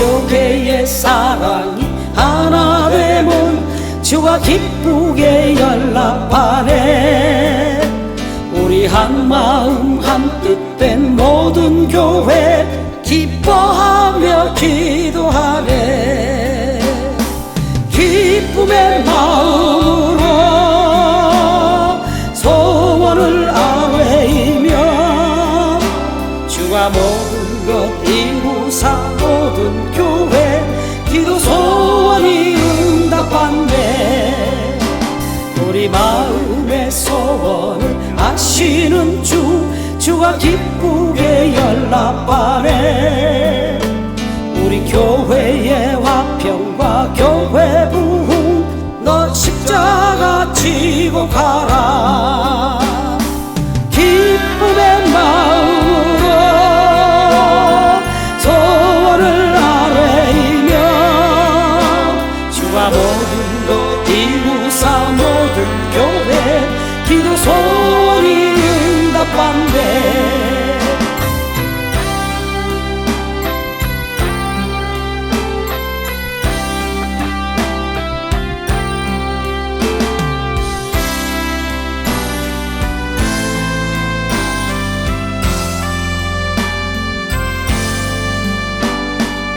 기독교계의 사랑이 하나 되면 주와 기쁘게 연락하네. 우리 한 마음 한 뜻 된 모든 교회 기뻐 주 주가 기쁘게 연락하네. 우리 교회의 화평과 교회 부흥 너 십자가 지고 가라. 기쁨의 마음으로 소원을 아뢰이며 주가 모든 것 이루사 모든 교회 기도 소원이 응답받네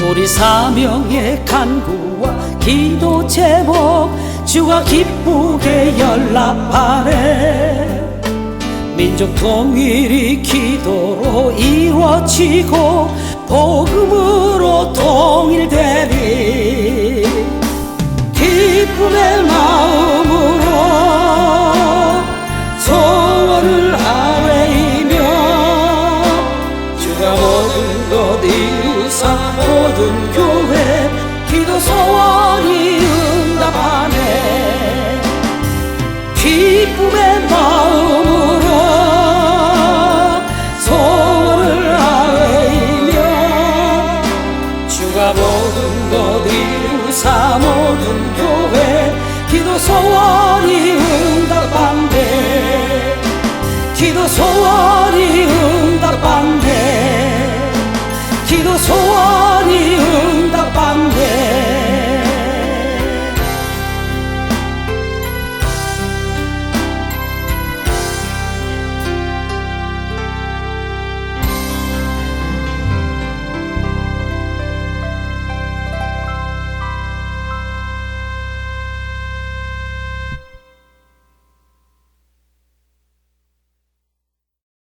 우리 사명의 간구와 기도 제목 주가 기쁘게 연락하네 민족 통일이 기도로 이루어지고 주가 모든 것 이루사 모든 교회 기도 소원